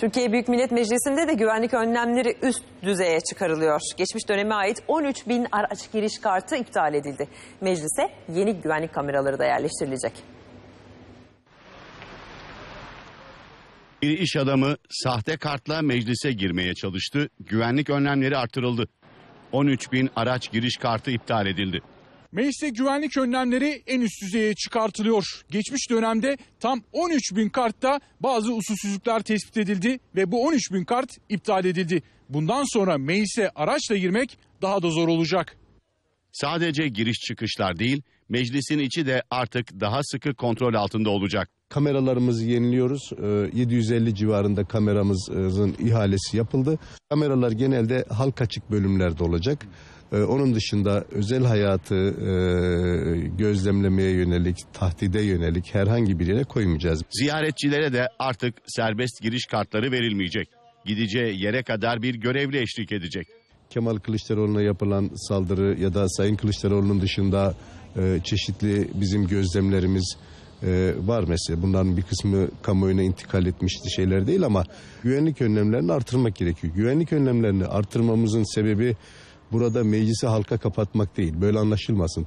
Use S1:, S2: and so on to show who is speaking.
S1: Türkiye Büyük Millet Meclisi'nde de güvenlik önlemleri üst düzeye çıkarılıyor. Geçmiş döneme ait 13 bin araç giriş kartı iptal edildi. Meclise yeni güvenlik kameraları da yerleştirilecek.
S2: Bir iş adamı sahte kartla meclise girmeye çalıştı. Güvenlik önlemleri artırıldı. 13 bin araç giriş kartı iptal edildi.
S3: Mecliste güvenlik önlemleri en üst düzeye çıkartılıyor. Geçmiş dönemde tam 13 bin kartta bazı usulsüzlükler tespit edildi ve bu 13 bin kart iptal edildi. Bundan sonra meclise araçla girmek daha da zor olacak.
S2: Sadece giriş çıkışlar değil, meclisin içi de artık daha sıkı kontrol altında olacak.
S4: Kameralarımızı yeniliyoruz. Ee, 750 civarında kameramızın ihalesi yapıldı. Kameralar genelde halk açık bölümlerde olacak. Ee, Onun dışında özel hayatı e, gözlemlemeye yönelik, tahdide yönelik herhangi bir yere koymayacağız.
S2: Ziyaretçilere de artık serbest giriş kartları verilmeyecek. Gideceği yere kadar bir görevli eşlik edecek.
S4: Kemal Kılıçdaroğlu'na yapılan saldırı ya da Sayın Kılıçdaroğlu'nun dışında e, çeşitli bizim gözlemlerimiz e, var mesela. Bunların bir kısmı kamuoyuna intikal etmişti şeyler değil ama güvenlik önlemlerini artırmak gerekiyor. Güvenlik önlemlerini artırmamızın sebebi burada meclisi halka kapatmak değil. Böyle anlaşılmasın.